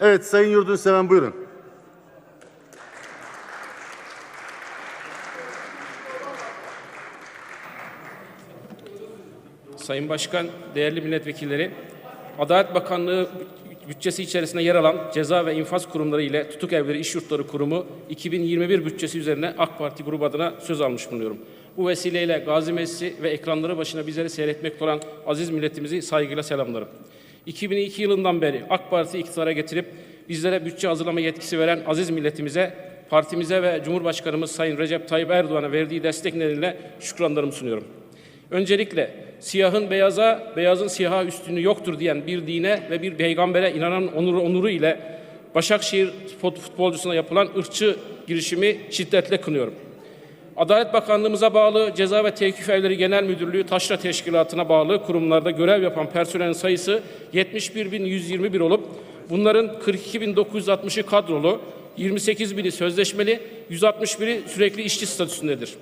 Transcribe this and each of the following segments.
Evet Sayın Yurdunseven buyurun. Sayın Başkan, değerli milletvekilleri, Adalet Bakanlığı bütçesi içerisinde yer alan ceza ve infaz kurumları ile tutuk evleri iş yurtları kurumu 2021 bütçesi üzerine AK Parti grubu adına söz almış bulunuyorum. Bu vesileyle Gazi Meclisi ve ekranları başına bizleri seyretmekte olan aziz milletimizi saygıyla selamlarım. 2002 yılından beri AK Parti iktidara getirip bizlere bütçe hazırlama yetkisi veren aziz milletimize, partimize ve Cumhurbaşkanımız Sayın Recep Tayyip Erdoğan'a verdiği destek nedeniyle şükranlarımı sunuyorum. Öncelikle siyahın beyaza, beyazın siyaha üstünü yoktur diyen bir dine ve bir peygambere inanan onuru, onuru ile Başakşehir fut- futbolcusuna yapılan ırkçı girişimi şiddetle kınıyorum. Adalet Bakanlığımıza bağlı Ceza ve Tevkif Evleri Genel Müdürlüğü Taşra Teşkilatı'na bağlı kurumlarda görev yapan personelin sayısı 71.121 olup bunların 42.960'ı kadrolu, 28.000'i sözleşmeli, 161'i sürekli işçi statüsündedir.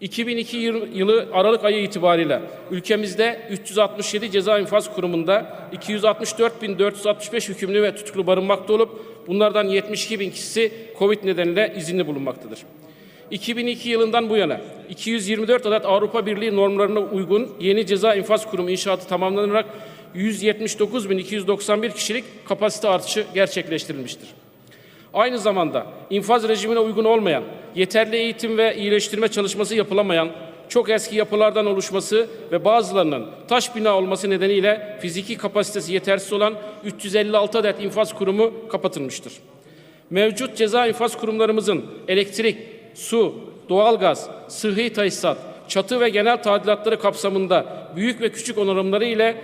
2002 yıl- yılı Aralık ayı itibariyle ülkemizde 367 ceza infaz kurumunda 264.465 hükümlü ve tutuklu barınmakta olup bunlardan 72 bin kişisi Covid nedeniyle izinli bulunmaktadır. 2002 yılından bu yana 224 adet Avrupa Birliği normlarına uygun yeni ceza infaz kurumu inşaatı tamamlanarak 179.291 kişilik kapasite artışı gerçekleştirilmiştir. Aynı zamanda infaz rejimine uygun olmayan, yeterli eğitim ve iyileştirme çalışması yapılamayan, çok eski yapılardan oluşması ve bazılarının taş bina olması nedeniyle fiziki kapasitesi yetersiz olan 356 adet infaz kurumu kapatılmıştır. Mevcut ceza infaz kurumlarımızın elektrik, su, doğalgaz, sıhhi tesisat, çatı ve genel tadilatları kapsamında büyük ve küçük onarımları ile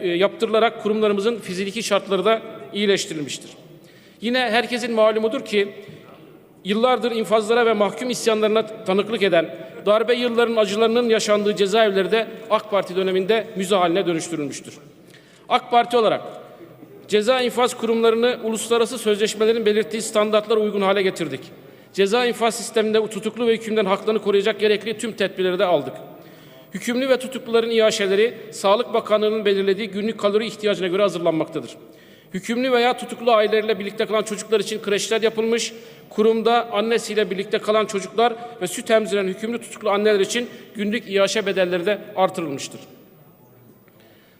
e, yaptırılarak kurumlarımızın fiziki şartları da iyileştirilmiştir. Yine herkesin malumudur ki yıllardır infazlara ve mahkum isyanlarına tanıklık eden darbe yıllarının acılarının yaşandığı cezaevleri de AK Parti döneminde müze haline dönüştürülmüştür. AK Parti olarak ceza infaz kurumlarını uluslararası sözleşmelerin belirttiği standartlara uygun hale getirdik. Ceza infaz sisteminde tutuklu ve hükümden haklarını koruyacak gerekli tüm tedbirleri de aldık. Hükümlü ve tutukluların iaşeleri Sağlık Bakanlığı'nın belirlediği günlük kalori ihtiyacına göre hazırlanmaktadır. Hükümlü veya tutuklu aileleriyle birlikte kalan çocuklar için kreşler yapılmış, kurumda annesiyle birlikte kalan çocuklar ve süt emziren hükümlü tutuklu anneler için günlük iaşe bedelleri de artırılmıştır.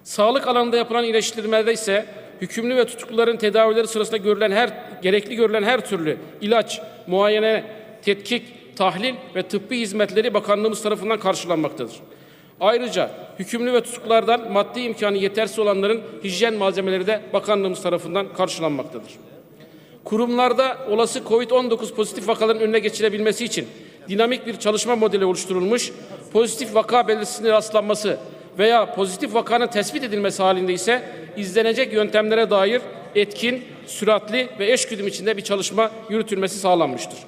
Sağlık alanında yapılan iyileştirmelerde ise hükümlü ve tutukluların tedavileri sırasında görülen her gerekli görülen her türlü ilaç, muayene, tetkik, tahlil ve tıbbi hizmetleri bakanlığımız tarafından karşılanmaktadır. Ayrıca hükümlü ve tutuklulardan maddi imkanı yetersiz olanların hijyen malzemeleri de bakanlığımız tarafından karşılanmaktadır. Kurumlarda olası COVID-19 pozitif vakaların önüne geçilebilmesi için dinamik bir çalışma modeli oluşturulmuş, pozitif vaka belirsizliğine rastlanması veya pozitif vakanın tespit edilmesi halinde ise izlenecek yöntemlere dair etkin, süratli ve eşgüdüm içinde bir çalışma yürütülmesi sağlanmıştır.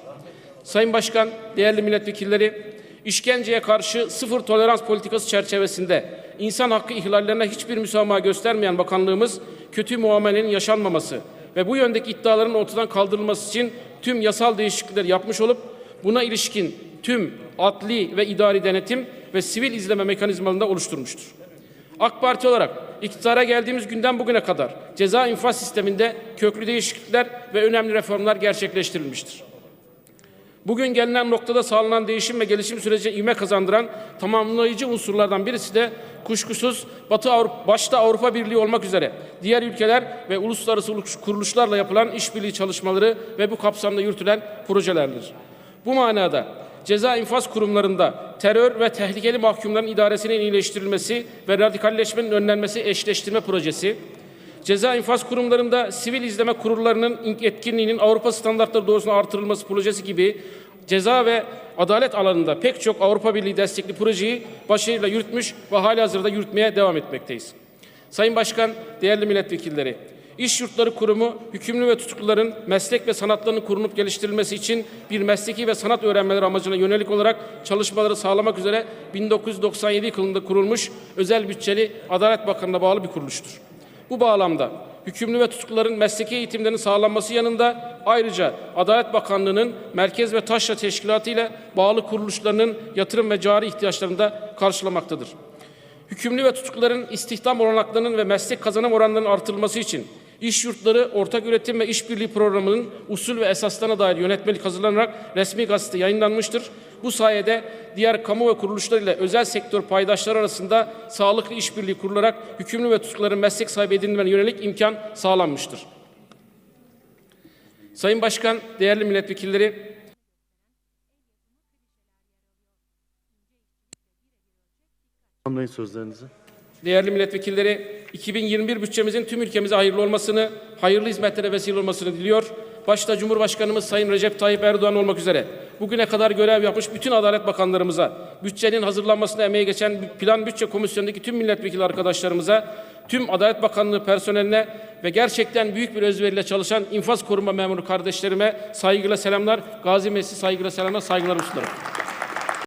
Sayın Başkan, değerli milletvekilleri, işkenceye karşı sıfır tolerans politikası çerçevesinde insan hakkı ihlallerine hiçbir müsamaha göstermeyen bakanlığımız kötü muamelenin yaşanmaması ve bu yöndeki iddiaların ortadan kaldırılması için tüm yasal değişiklikler yapmış olup buna ilişkin tüm adli ve idari denetim ve sivil izleme mekanizmalarını da oluşturmuştur. AK Parti olarak iktidara geldiğimiz günden bugüne kadar ceza infaz sisteminde köklü değişiklikler ve önemli reformlar gerçekleştirilmiştir. Bugün gelinen noktada sağlanan değişim ve gelişim sürecine ivme kazandıran tamamlayıcı unsurlardan birisi de kuşkusuz Batı Avrupa, başta Avrupa Birliği olmak üzere diğer ülkeler ve uluslararası kuruluşlarla yapılan işbirliği çalışmaları ve bu kapsamda yürütülen projelerdir. Bu manada ceza infaz kurumlarında terör ve tehlikeli mahkumların idaresinin iyileştirilmesi ve radikalleşmenin önlenmesi eşleştirme projesi, Ceza infaz kurumlarında sivil izleme kurullarının etkinliğinin Avrupa standartları doğrusunda artırılması projesi gibi ceza ve adalet alanında pek çok Avrupa Birliği destekli projeyi başarıyla yürütmüş ve hali hazırda yürütmeye devam etmekteyiz. Sayın Başkan, değerli milletvekilleri, İş Yurtları Kurumu, hükümlü ve tutukluların meslek ve sanatlarının korunup geliştirilmesi için bir mesleki ve sanat öğrenmeleri amacına yönelik olarak çalışmaları sağlamak üzere 1997 yılında kurulmuş özel bütçeli Adalet Bakanlığı'na bağlı bir kuruluştur. Bu bağlamda hükümlü ve tutukluların mesleki eğitimlerinin sağlanması yanında ayrıca Adalet Bakanlığı'nın Merkez ve Taşra Teşkilatı ile bağlı kuruluşlarının yatırım ve cari ihtiyaçlarını da karşılamaktadır. Hükümlü ve tutukluların istihdam olanaklarının ve meslek kazanım oranlarının artırılması için İş yurtları ortak üretim ve işbirliği programının usul ve esaslarına dair yönetmelik hazırlanarak resmi gazete yayınlanmıştır. Bu sayede diğer kamu ve kuruluşlar ile özel sektör paydaşları arasında sağlıklı işbirliği kurularak hükümlü ve tutukluların meslek sahibi edinmelerine yönelik imkan sağlanmıştır. Sayın Başkan, değerli milletvekilleri, sözlerinizi. Değerli milletvekilleri, 2021 bütçemizin tüm ülkemize hayırlı olmasını, hayırlı hizmetlere vesile olmasını diliyor. Başta Cumhurbaşkanımız Sayın Recep Tayyip Erdoğan olmak üzere bugüne kadar görev yapmış bütün Adalet Bakanlarımıza, bütçenin hazırlanmasına emeği geçen Plan Bütçe Komisyonu'ndaki tüm milletvekili arkadaşlarımıza, tüm Adalet Bakanlığı personeline ve gerçekten büyük bir özveriyle çalışan infaz koruma memuru kardeşlerime saygıyla selamlar, Gazi Meclisi saygıyla selamlar, saygılarımı sunarım.